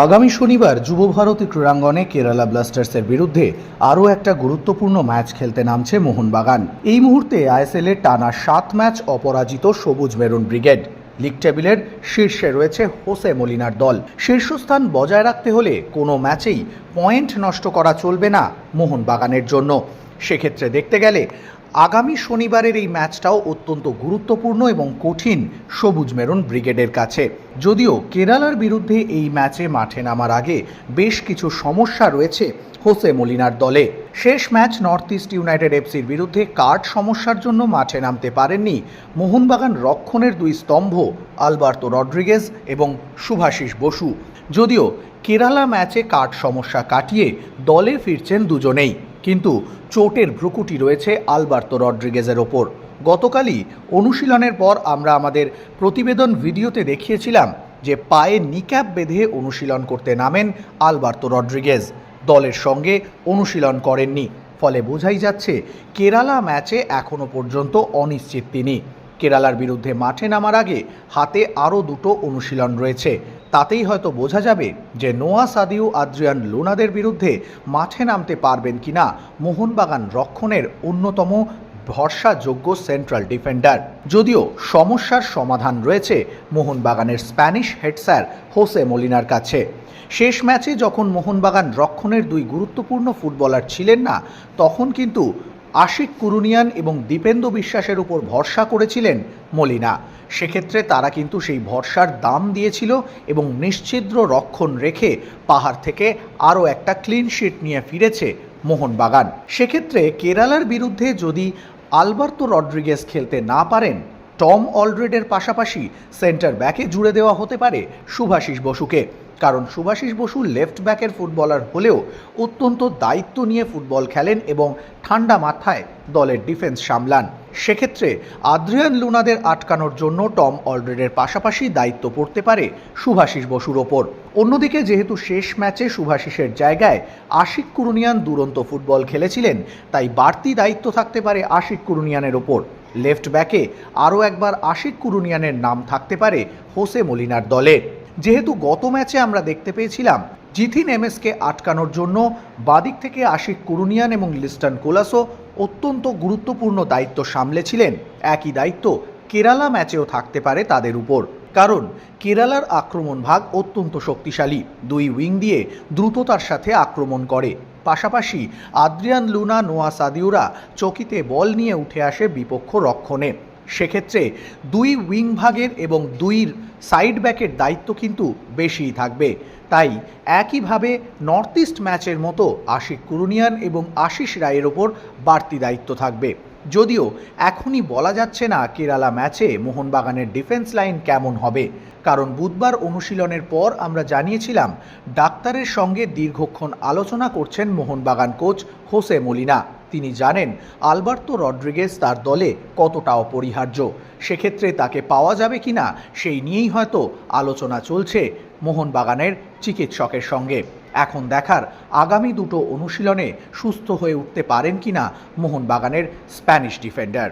আগামী শনিবার যুব ভারতী ক্রীড়াঙ্গনে কেরালা ব্লাস্টার্সের বিরুদ্ধে আরও একটা গুরুত্বপূর্ণ ম্যাচ খেলতে নামছে মোহনবাগান। এই মুহূর্তে আইএসএল এর টানা সাত ম্যাচ অপরাজিত সবুজ মেরুন ব্রিগেড। লিগ টেবিলের শীর্ষে রয়েছে হোসে মলিনার দল। শীর্ষস্থান বজায় রাখতে হলে কোনো ম্যাচেই পয়েন্ট নষ্ট করা চলবে না মোহনবাগানের জন্য। সেক্ষেত্রে দেখতে গেলে আগামী শনিবারের এই ম্যাচটাও অত্যন্ত গুরুত্বপূর্ণ এবং কঠিন সবুজ মেরুন ব্রিগেডের কাছে। যদিও কেরালার বিরুদ্ধে এই ম্যাচে মাঠে নামার আগে বেশ কিছু সমস্যা রয়েছে হোসে মলিনার দলে। শেষ ম্যাচ নর্থ ইস্ট ইউনাইটেড এফসির বিরুদ্ধে কার্ড সমস্যার জন্য মাঠে নামতে পারেননি মোহনবাগান রক্ষণের দুই স্তম্ভ আলবার্তো রড্রিগেজ এবং শুভাশিস বসু। যদিও কেরালা ম্যাচে কার্ড সমস্যা কাটিয়ে দলে ফিরছেন দুজনেই। কিন্তু চোটের ভ্রুকুটি রয়েছে আলবার্তো রড্রিগেজের ওপর। গতকালই অনুশীলনের পর আমরা আমাদের প্রতিবেদন ভিডিওতে দেখিয়েছিলাম যে পায়ে নিক্যাপ বেঁধে অনুশীলন করতে নামেন আলবার্তো রড্রিগেজ। দলের সঙ্গে অনুশীলন করেননি। ফলে বোঝাই যাচ্ছে, কেরালা ম্যাচে এখনও পর্যন্ত অনিশ্চিত তিনি। কেরালার বিরুদ্ধে মাঠে নামার আগে হাতে আরও দুটো অনুশীলন রয়েছে। তাতেই হয়তো বোঝা যাবে যে নোয়া সাদিউ আদ্রিয়ান লুনাদের বিরুদ্ধে মাঠে নামতে পারবেন কিনা মোহনবাগান রক্ষণের অন্যতম ভরসাযোগ্য সেন্ট্রাল ডিফেন্ডার। যদিও সমস্যার সমাধান রয়েছে মোহনবাগানের স্প্যানিশ হেড স্যার হোসে মলিনার কাছে। শেষ ম্যাচে যখন মোহনবাগান রক্ষণের দুই গুরুত্বপূর্ণ ফুটবলার ছিলেন না, তখন কিন্তু আশিক কুরুনিয়ান এবং দীপেন্দু বিশ্বাসের উপর ভরসা করেছিলেন মলিনা। সেক্ষেত্রে তারা কিন্তু সেই ভরসার দাম দিয়েছিল এবং নিশ্চিদ্র রক্ষণ রেখে পাহাড় থেকে আরও একটা ক্লিন শিট নিয়ে ফিরেছে মোহনবাগান। সেক্ষেত্রে কেরালার বিরুদ্ধে যদি আলবার্তো রড্রিগেস খেলতে না পারেন টম অলরেডের পাশাপাশি সেন্টার ব্যাকে জুড়ে দেওয়া হতে পারে শুভাশিস বসুকে। কারণ শুভাশিস বসু লেফট ব্যাকের ফুটবলার হলেও অত্যন্ত দায়িত্ব নিয়ে ফুটবল খেলেন এবং ঠান্ডা মাথায় দলের ডিফেন্স সামলান। সেক্ষেত্রে আদ্রিয়ান লুনাদের আটকানোর জন্য টম অলরেডের পাশাপাশি দায়িত্ব পড়তে পারে শুভাশিস বসুর ওপর। অন্যদিকে যেহেতু শেষ ম্যাচে শুভাশিসের জায়গায় আশিক কুরুনিয়ান দুরন্ত ফুটবল খেলেছিলেন, তাই বাড়তি দায়িত্ব থাকতে পারে আশিক কুরুনিয়ানের ওপর। লেফট ব্যাকে আরও একবার আশিক কুরুনিয়ানের নাম থাকতে পারে হোসে মলিনার দলে। যেহেতু গত ম্যাচে আমরা দেখতে পেয়েছিলাম, জিথিন এমএসকে আটকানোর জন্য বাদিক থেকে আশিক কুরুনিয়ান এবং লিস্টন কোলাসো অত্যন্ত গুরুত্বপূর্ণ দায়িত্ব সামলেছিলেন। একই দায়িত্ব কেরালা ম্যাচেও থাকতে পারে তাদের উপর। কারণ, কেরালার আক্রমণ ভাগ অত্যন্ত শক্তিশালী। দুই উইং দিয়ে দ্রুততার সাথে আক্রমণ করে। পাশাপাশি আদ্রিয়ান লুনা, নোয়া সাদিউরা চকিতে বল নিয়ে উঠে আসে বিপক্ষ রক্ষণে। সেক্ষেত্রে দুই উইং ভাগের এবং দুই সাইড ব্যাকের দায়িত্ব কিন্তু বেশিই থাকবে। তাই একইভাবে নর্থ ইস্ট ম্যাচের মতো আশিক কুরুনিয়ান এবং আশিস রায়ের ওপর বাড়তি দায়িত্ব থাকবে। যদিও এখনই বলা যাচ্ছে না কেরালা ম্যাচে মোহনবাগানের ডিফেন্স লাইন কেমন হবে। কারণ বুধবার অনুশীলনের পর আমরা জানিয়েছিলাম, ডাক্তারের সঙ্গে দীর্ঘক্ষণ আলোচনা করছেন মোহনবাগান কোচ হোসে মলিনা। তিনি জানেন, আলবার্তো রড্রিগেজ তার দলে কতটা অপরিহার্য। সেক্ষেত্রে তাকে পাওয়া যাবে কিনা সেই নিয়েই হয়তো আলোচনা চলছে মোহনবাগানের চিকিৎসকের সঙ্গে। এখন দেখার আগামী দুটো অনুশীলনে সুস্থ হয়ে উঠতে পারেন কিনা মোহনবাগানের স্প্যানিশ ডিফেন্ডার।